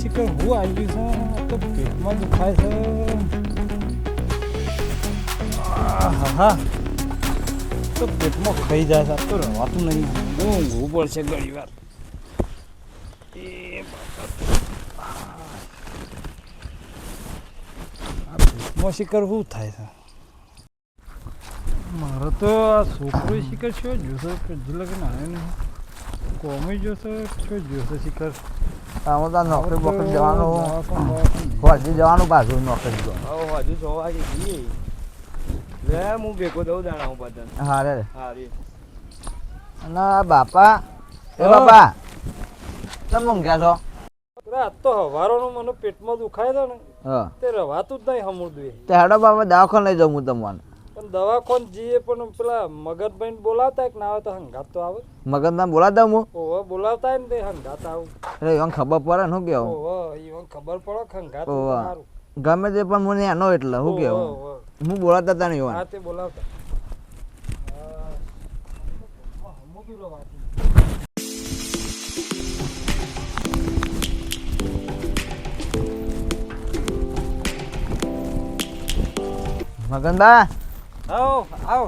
શીખર હું આવી ગયું છે તો પેટમાં દુખાય છે. તો પેટમાં ખાઈ જાય છે તો રવાતું નહીં ઊંઘવું પડશે ઘણી વાર એ પેટમાં શિખર શું થાય છે મારે તો આ છોકરો શિખર છે જોશે કે જિલ્લા કે ના નહીં કોમી જોશે છો જોશે શિખર આમાં તો નોકરી બોકરી જવાનું હોજી જવાનું પાછું નોકરી જો હજી છ વાગે જઈએ. લે હું ભેગો દઉં દાણા હું બધા હા રે. હા રે અને બાપા. એ. બાપા તમે મંગ્યા છો? તો હવારોનું મને પેટમાં દુખાય છે ને. તે રવાતું જ નહીં હમુરદું એ તે હેડો બાપા દવાખાને લઈ જાઉં હું તમને. દવાખાન જઈએ પણ પેલા મગજભાઈ બોલાવતા કે ના આવે તો હંગાત તો આવે. મગજના બોલા દઉં હું? ઓહો બોલાવતા ને તે હંગાત આવું. એટલે એને ખબર પડે ને શું કેવું? ઓહો ઈવન ખબર પડે કે હંગાત. સારું. ગમે તે પણ મને એનો એટલે શું કેવું. હું બોલાવતા તા નહીં હા તે બોલાવતા. મગનદા મૂકી વાત. મગનબા આવો આવો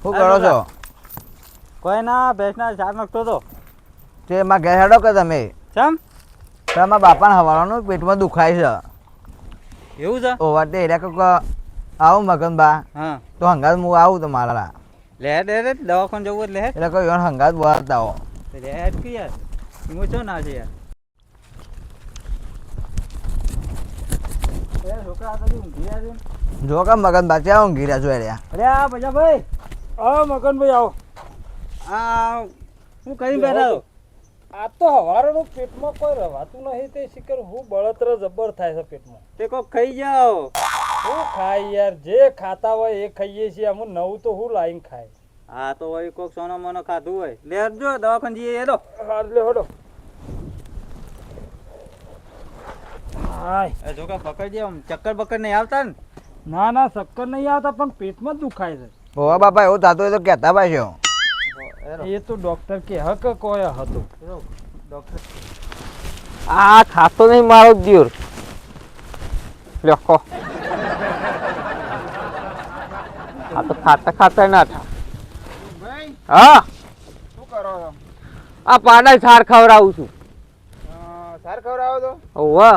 શું કરો છો કોઈ ના ભેંસના ચાર નાખતો તો તે એમાં ઘેર હેડો કે તમે ચમ તમારા બાપાને હવાળાનું પેટમાં દુખાય છે એવું છે ઓવા તે એરા કોક આવું મગનબા હા તો હંગાત હું આવું તમારા લે લે લે દવાખાને જવું એટલે હેડ એટલે કોઈ હંગાત બોલાતા આવો લે યાર હું છો ના છે યાર એ છોકરા આ બધું ઊંઘી રહ્યા છે ને. જો કે મગનબા ત્યાં ઊંઘી રહ્યા છો એર્યા અરે આ બધા ભાઈ હા મગનભાઈ આવો. આ હું કરી બેઠા આ તો હવારોનું પેટમાં કોઈ રવાતું નહીં તે શિકર હું બળતરા જબર થાય છે પેટમાં. તે કોક ખાઈ જાઓ. હું ખાય યાર જે ખાતા હોય એ ખાઈએ છીએ આમ નવું તો હું લાઈન ખાય. હા તો હોય કોક સોનો મોનો ખાધું હોય. લેજો દવાખાન જઈએ દવાખાને જઈએ હેડો. હા લે હડો. હાય જો કે પકડજે આમ. ચક્કર બક્કર નહીં આવતા ને? ના ના ચક્કર નહીં આવતા પણ પેટમાં જ દુખાય છે. ઓવા બાપા એવું થતું હોય તો કહેતા પાછો. એ તો ડોક્ટર કે હક કોય હતું. ડોક્ટર આ ખાતો નહીં મારો દીર લખો આ તો ખાતા ખાતા ના થા. હા. શું કરો છો? આ પાડા સાર ખવડાવું છું. સાર ખવડાવો તો ઓવા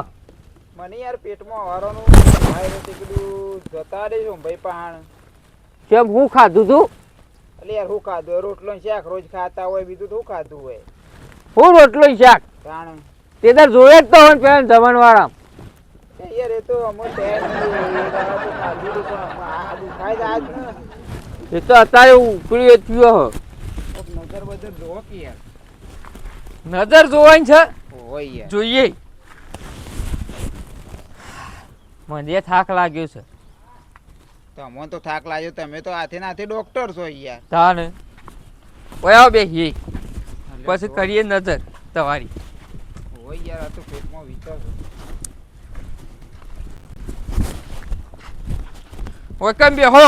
મને યાર પેટમાં હવારોનું ભાઈ તે કીધું જતા રહીશું ભાઈ પાણ કેમ હું ખાધું તું? એટલે યાર હું ખાધું હોય? રોટલો શાક રોજ ખાતા હોય બીજું શું ખાધું હોય. હું રોટલો શાક? જાણે તે તાર જોયે જ તો હોય પેલા જમણવાળા યાર એ તો તો તો ને. એ તો અત્યારે ઉકળી થયો હ. નજર બજર જોવો કે યાર. નજર જોવાની છે? જોઈએ. મને થાક લાગ્યો છે. તમને તો થાક લાગ્યો તમે તો હાથે નાથે ડોક્ટર છો યાર તાને. ઓયા બેહીએ પછી કરીએ નજર તમારી. હોય યાર આ તો પેટમાં વિચાર ઓય કેમ બેહો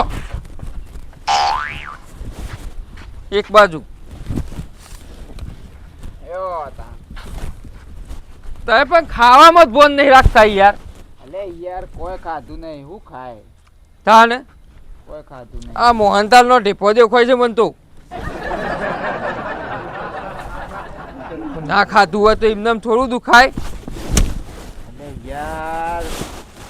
એક બાજુ. તમે પણ ખાવામાં જ બોન નહીં રાખતા યાર. યાર કોઈ ખાધું નહીં હું ખાય. તાને? કોઈ ખાધું નહીં. આ મોહનતાલ નો ઢીપો દેખાય છે મને તો. ના ખાધું હોય તો એમને થોડું દુખાય. અલે યાર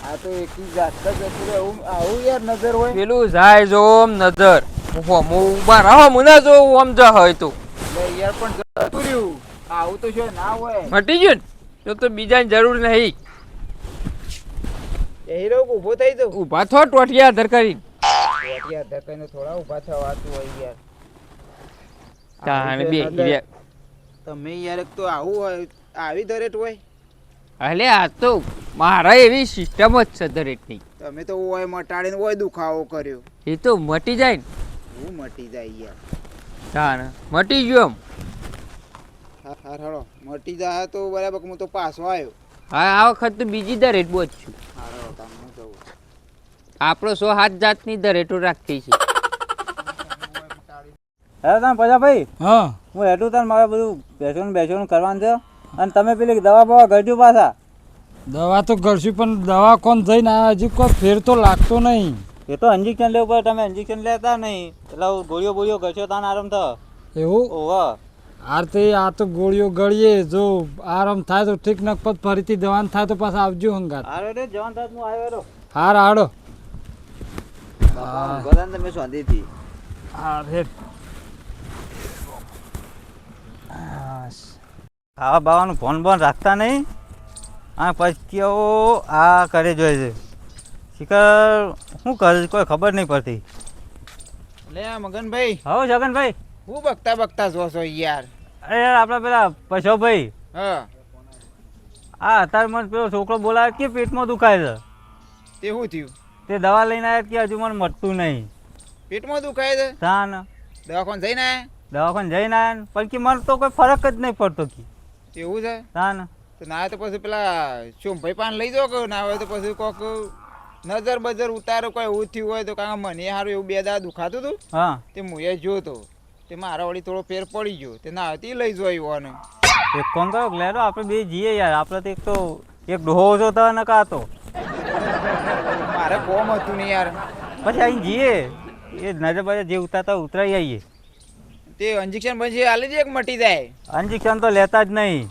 આ તો એકી જાત જ હતું. આવું યાર નજર હોય. પેલું જાય જો નજર. હું ઊભા રહો મને જો આમ જ હોય તો. યાર પણ જતું રહ્યું. આવું તો જો ના હોય. મટી ગયું ને? તો તો બીજાની જરૂર નહીં. હીરો ઊભો થઈ જાઉં? ઊભા થો ટોટિયા ધર કરી યાર ધકાઈને થોડા ઊભા થવાતું હોય યાર. તાને બે તમે યાર તો આવું આવી દરેટ હોય. અલે આ તો મારા એવી સિસ્ટમ જ છે દરેકની. તમે તો ઓય મટાડીને હોય દુખાવો કર્યો. એ તો મટી જાય ને. હું મટી જાય યાર. તાને મટી ગયો એમ. હા હા મટી જાય તો બરાબર હું તો પાછો આવ્યો. હા આ વખત તો બીજી દરેટ બહુ જ છું. આપણો સો હાથ જાતની દરેટો રાખતી છે. હે તમે પજા ભાઈ? હા. હું હેઠું તને મારે બધું બેસવાનું બેસવાનું કરવાનું છે. અને તમે પેલી દવા બવા ગળજો પાછા? દવા તો કરશું પણ દવા કોણ જઈને આવ્યા હજી કોઈ ફેર તો લાગતો નહીં. એ તો ઇન્જેક્શન લેવું પડે તમે ઇન્જેક્શન લેતા નહીં. એટલે ગોળીઓ ગોળીઓ બોળીઓ કરશો તાન આરામ થયો. એવું? ઓવા આર આ તો ગોળીઓ ગળીએ. જો આરામ થાય તો ઠીક નકપત ફરીથી દવાન થાય તો પાછા આવજો હંગાત. આરે રે જવાન તાત હું આવ્યો રો હાર આડો ગોદાન તમે શાંતિથી હા રે ખાવા બાવાનું ફોન બોન રાખતા નહીં. આ પછી આ કરે જોઈએ છે. શિખર શું કરે છે? કોઈ ખબર નહીં પડતી. લે આ મગનભાઈ. હો જગનભાઈ. હું બકતા બકતા જો છો યાર. અરે યાર આપણા પેલા પશોભાઈ હા. આ અત્યારે મને પેલો છોકરો બોલાવે કે પેટમાં દુખાય છે? તે શું થયું? તે દવા લઈને આવ્યા કે હજુ મને મળતું નહીં. પેટમાં દુખાય છે? હા ને દવાખાન જઈને આવ્યા દવાખાન જઈને આવ્યા ને પણ કે મને તો કોઈ ફરક જ નહીં પડતો કે. એવું છે? તાન. તો ના તો પછી પેલા ચોંભાઈ પાન લઈ જાઓ કે ના હોય તો પછી કોક નજર બજર ઉતારો કોઈ એવું થયું હોય તો કે મને સારું એવું બે દા દુખાતું હતું. હા. તે હું એ જોતો. તે મારા વળી થોડો ફેર પડી ગયો. તે ના હતી લઈ જોયું અને એક કામ કરો લેરો આપણે બે જઈએ યાર. આપણે તો એક તો એક ડોહો છો તો ને કાતો મારે કોમ હતું ને યાર. પછી અહીં જઈએ એ નજર બજર જે ઉતારતા ઉતરાઈ આવીએ તે ઇન્જેક્શન પછી આલે જ એક મટી જાય. ઇન્જેક્શન તો લેતા જ નહીં.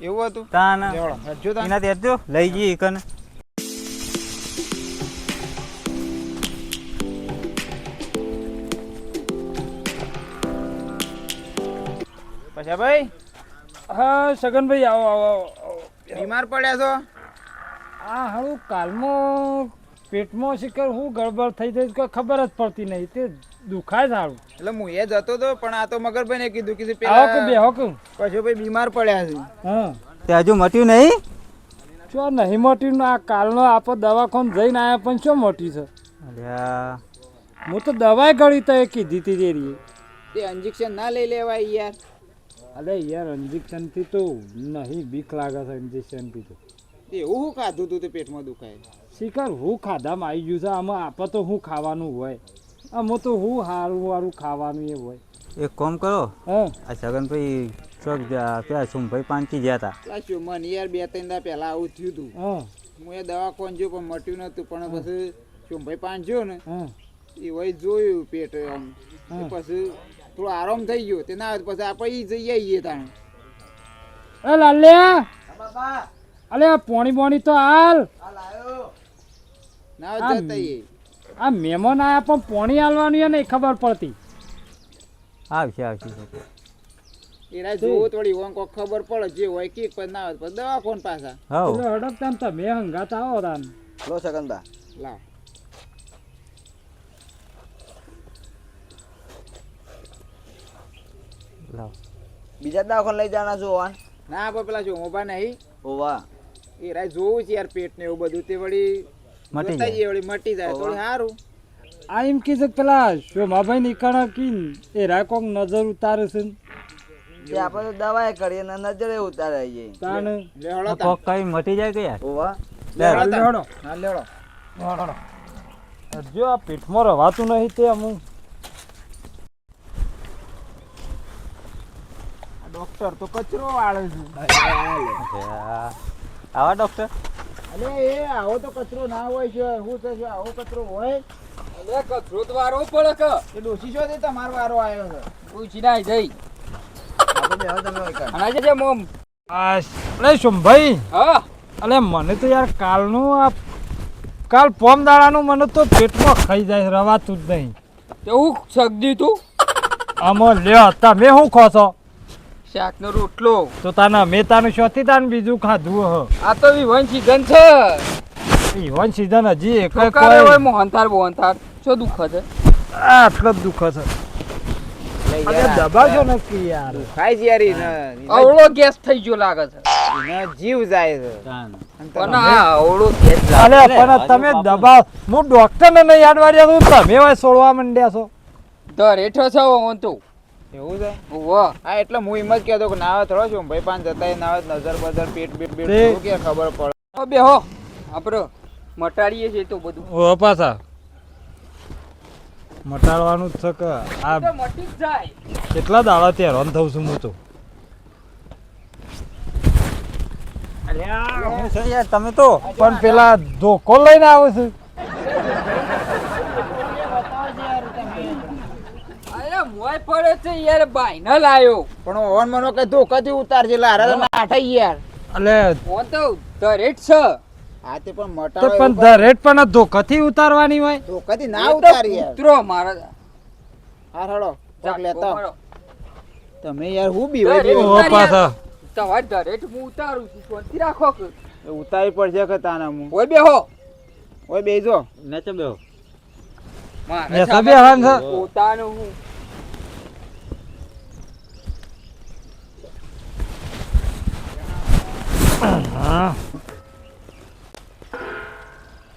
એવું હતું? તાન. એના દેજો લઈ જઈએ કને પછી ભાઈ? હા સગનભાઈ આવો આવો આવો, બીમાર પડ્યા છો? આ હારું કાલમાં પેટમાં શિકર હું ગડબડ થઈ કોઈ ખબર જ પડતી નહીં. તે દુખાય સારું એટલે હું એ જતો હતો પણ આ તો મગરભાઈને ને કીધું કે આવો કે પેલા બેહો કે. પછી ભાઈ બીમાર પડ્યા છે. હા. તે હજુ મટ્યું નહીં? જો નહીં મટ્યું આ કાલનો આપો દવાખાને જઈને આવ્યા પણ શું મોટી છે? અલ્યા. હું તો દવાઈ ગળી તો એ કીધી હતી તે રીએ તે ઇન્જેક્શન ના લઈ લેવાય યાર. અરે યાર ઇન્જેક્શનથી તો નહીં બીક લાગે છે ઇન્જેક્શનથી તો. તે એવું શું ખાધું તું તે પેટમાં દુખાય? શિકાર હું ખાધામાં આવી ગયું છે આમાં આપણે તો હું ખાવાનું હોય. આમાં તો હું સારું સારું ખાવાનું એ હોય. એક કામ કરો હા? આ છગનભાઈ ચોક જા- પેલા સુમભાઈ પાંચી ગયા હતા. શુમન યાર બે ત્રણ દા પહેલા આવું થયું હતું હા? હું એ દવા કોણ જોયું પણ મટ્યું નતું પણ પછી સુમભાઈ પાંચ જોયો ને હા? એ હોય જોયું પેટ આમ પછી થોડો આરામ થઈ ગયો. તે ના પછી આપણે ઈ જઈ આવીએ તાણે. એ લાલે અલે આ પોણી બોણી તો હાલ. ના જતા આ મહેમાન આયા પણ પોણી હાલવાની નહીં ખબર પડતી. આવશે આવશે જોવો થોડી ઓન કોક ખબર પડે જે હોય કે પણ ના હોય દવા કોણ પાછા. ને તમે હંગાત આવો તાન. લો સગનબા. લાવ. લાવ. બીજા દવાખાને લઈ જવાના છો વાન ના આપણે પેલા જો મોબા નહીં. ઓવા એ રાય જોવું છે યાર પેટ ને એવું બધું. તે વળી મટી જાય. વળી મટી જાય થોડું સારું આ એમ કે છે પેલા શોભાભાઈ નીકળ કીન એ રાય કોક નજર ઉતારે છે ને. તે આપણે દવા દવાએ કરીએ ને નજરે તાન લે હળો કોક કઈ મટી જાય કે યાર? ઓવા લે હળો તાન. લેવડો. હા લેવડો જો આ પેટમાં રવાતું નહીં તે અમુક. ડોક્ટર તો કચરો વાળે છે. આવા ડોક્ટર અરે એ આવો તો કચરો ના હોય છે શું છે છે આવો કચરો હોય? અરે કચરો તો વારો પડે કે? એ ડોસી છો તે તમારો વારો આવ્યો છે. પૂછી ના જઈ. આપણે બેહો તમે હોય કાઢ. અને આજે મોમ. અરે અલે શોભાઈ. હા. અરે મને તો યાર કાલનું આ કાલ પોમ દાડાનું મને તો પેટમાં ખાઈ જાય રવાતું જ નહીં. તે હું સગદી તું આમાં લ્યો તમે શું ખો છો? શાકનો રોટલો. તો તાના મેં તાનું શોથી તાન બીજું ખાધું હ. આ તો વિવન સીઝન છે. ઈવન સીઝન હજી એક કોઈ હોય મોહનથાળ મોહનથાળ શું દુખ છે? આટલો જ દુખ છે. અરે દબાજો નક્કી યાર. ખાઈ છે યાર અવળો ગેસ થઈ ગયો લાગે છે. એને જીવ જાય છે. પણ તમે- આ અવળો ગેસ અરે પણ તમે દબાવ. હું ડોક્ટર ને નહીં યાદ વાળ્યા છું તમે સોળવા માંડ્યા છો? ધર હેઠો છો હું તો. એવું છે? ઓહો હા એટલે હું એમ જ કહેતો કે નાવા થોડો છું. ભાઈ પાંચ જતા ના આવે નજર બજર પેટ બેટ બેટ શું કે ખબર પડે? બેહો. આપણે મટાડીએ છીએ તો બધું. ઓ પાછા. મટાડવાનું જ છે કે આ મટી જ જાય. કેટલા દાડા ત્યાં રન થઉં છું હું તો. હું છે યાર તમે તો પણ પેલા ધોકો લઈને આવો છે અરે મોય પડે છે યાર ભાઈ ન લાયો. પણ ઓન મનો કે ધોકાથી ઉતારજે લારા તો નાઠાઈ યાર. અલે ઓન તો દરેક છે. આ તે પણ તે મટાડો પણ રેટ પણ ધોકાથી ઉતારવાની હોય? ધોકાથી ના ઉતારી યાર. ઉતરો મારા. હાર હળો જાગો લેતા. તમે યાર હું બી દરેક ઓ? પાછા. ધ રેટ હું ઉતારું છું શાંતિ રાખો કે. ઉતારી પડશે કે તાના હું ઓય બેહો. ઓય બેજો નેચે બેહો. મારે ને સભ્ય હાન છે. હું.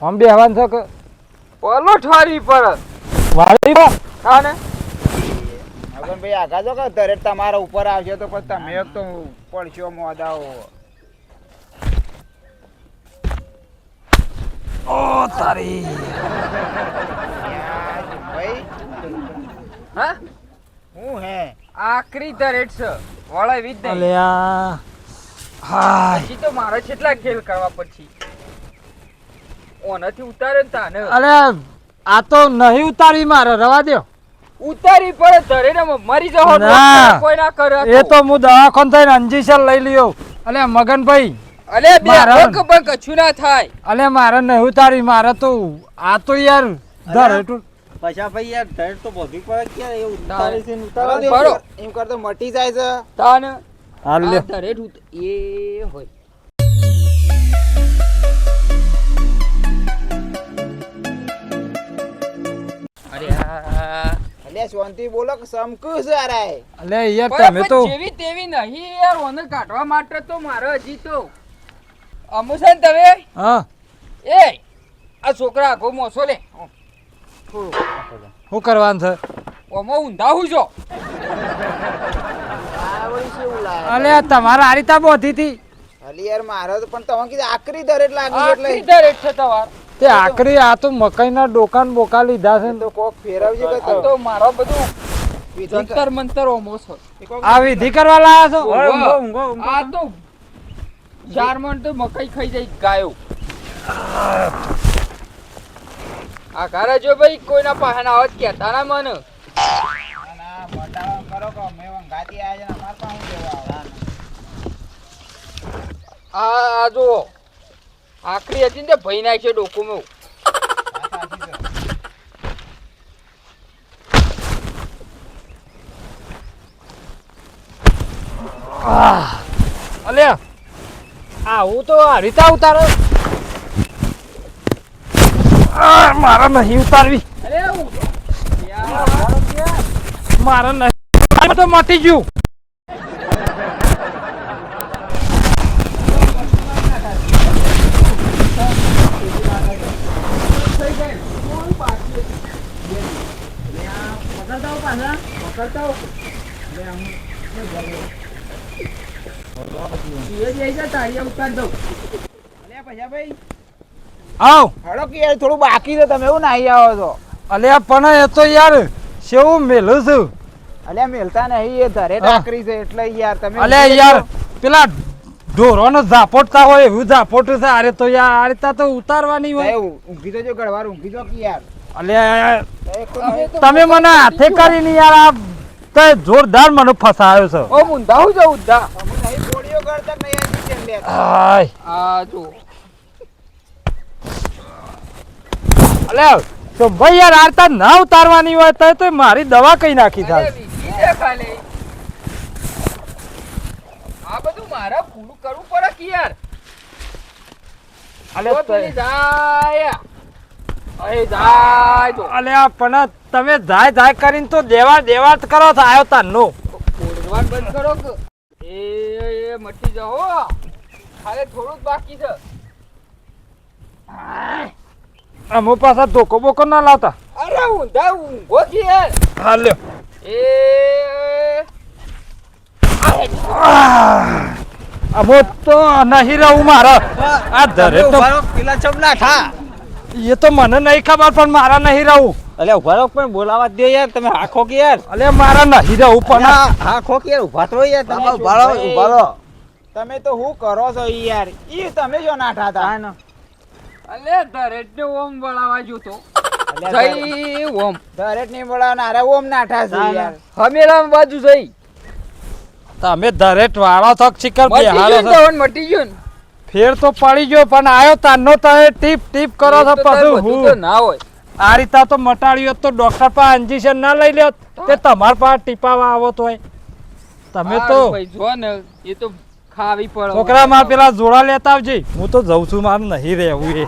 આમ બે હવાન છે કે? પલો ઠારી પર. વાળી બા. હા ને ભાઈ આગા જો કે દરેક તમારા ઉપર આવશે તો પછી તમે એક તો પડશો મોદાઓ. ઓ તારી. ભાઈ હા? હું હે? આખરી દરેટ છે. વળાય વિદ નહીં અલ્યા. હાય પછી તો મારે કેટલા ખેલ કરવા પછી ઓનાથી ઉતારે ને તાને. અરે આ તો નહીં ઉતારવી મારે રવા દ્યો. ઉતારી પડે ધરે ને મરી જાવ ના. કોઈ ના કરે એ તો હું દવાખાન થઈને અંજીસર લઈ લ્યો. અલે મગનભાઈ. અલે બે મારા- બંક બંક ના થાય. અલે મારે નહીં ઉતારી મારે તો આ તો યાર ધરેટું પૈસા ભાઈ યાર ઢેર તો બધી પડે કે એ ઉતારે છે ને ચાલો ઉતારે દે, બરો. એમ કરતો મટી જાય છે. તાને હાલ એ હોય. અરે આ. શાંતિ બોલો સમકુ અલે યાર તમે તો જેવી તેવી નહીં યાર ઓને કાઢવા માટે તો મારો હજી તો અમુસન તમે? હા. એ આ છોકરા આખો મોસો લે. શું કરવાનું છે? ઓમાં ઊંધા હું છો અલે તમારે આ રીતે બોધી હતી અલી યાર મારો તો પણ તમે કીધું આકરી દરેટ લાગી એટલે. આકરી દરેટ છે તમાર. તે આકરી આ તો મકાઈના ડોકાન બોકા લીધા છે તો કોક ફેરવજો કે તો મારો બધું વિધિ જંતર મંતર ઓમો છો. આ વિધિ કરવા લાયા છો? ઊંઘો, ઊંઘો. આ તો ચાર મણ તો મકાઈ ખાઈ જાય ગાયો. આ ઘરે જો ભાઈ કોઈના પાસે ના આવત કેતા ના મને. ના, ના, કરો કે અમે વંગાતી આયા છે ને અમારે પાસે શું લેવા આવે? આ જો આખરી હતી ને ભઈ છે. અલે આવું તો આ રીતા ઉતારો. મારે નહીં ઉતારવી. અરે હું યાર, નહીં. તો મટી ગયું. ભાઈ આવ. હળો કે યાર થોડું બાકી છે તમે એવું નાહી આવો છો. અલ્યા પણ એ તો યાર સેવું મેલું છું. અલ્યા મેલતા નહીં એ ધરે. ટાકરી છે એટલે યાર તમે અલ્યા યાર પેલા ઢોરોનો ઝાપોટતા હોય એવું ઝાપોટું છે અરે તો યાર આ રીતા તો ઉતારવાની હોય. ઊંઘી તો જો ગળવાર ઊંઘી જો કે યાર. કોઈ નહીં. તમે મને હાથે કરીને યાર આ તે જોરદાર મને ફસાયો છે. ઓ મુંદા હું જાઉં અમે ગોળીઓ કરતા નહીં આ આય આ જો અલ્યા તો ભાઈ યાર આરતા ના ઉતારવાની હોય તો તો મારી દવા કઈ નાખી થાય આ બધું મારે પૂરું કરવું પડે કે યાર? અલે જાય અરે જાય તો. અલ્યા પણ તમે જાય જાય કરીને તો દેવા દેવા કરો આવ્યો તારનો. ઓળખવાનું બંધ કરો એ એ મટી જાઓ. ખાલી થોડું બાકી છે. અમો પાછા ધોકો બોકો ના લાવતા. અરે ઊંધા ઊંઘો છે યાર હા લ્યો. એ અમો તો નહીં રહું મારા. આ ધરે તો પેલા ચમ ના થા. એ તો મને નહીં ખબર પણ મારા નહીં રહું. અલે ઊભા રહો પણ બોલાવા દે યાર તમે હાખો કે યાર? અલે મારા નહીં રહું પણ હાખો કે યાર ઊભા તો યાર તમે ઊભા રહો ઊભા રહો. તમે તો હું કરો છો યાર? ઈ તમે જો નાઠા હતા અલે દરેટ ને ઓમ બોલાવા જોતો અલ્યા જઈ ઓમ. દરેટની અરે ઓમ નાઠા છે યાર. હમેરા બાજુ જઈ. તમે દરેટ વાળો થક ચિકર તવન મટી ગયો ને. ફેર તો પડી ગયો પણ આયો તારનો તમે ટીપ ટીપ કરો છો પછી હું. ના હોય. આ રીતા તો મટાડ્યો તો ડોક્ટર પાસે ઇન્જેક્શન ના લઈ લ્યો. તે તમાર પાસે ટીપાવા આવો તો તમે તો જો ને એ તો ખાવી પડે. છોકરા માં પેલા જોડા લેતા આવજે. હું તો જઉં છું મારે નહીં રહેવું એ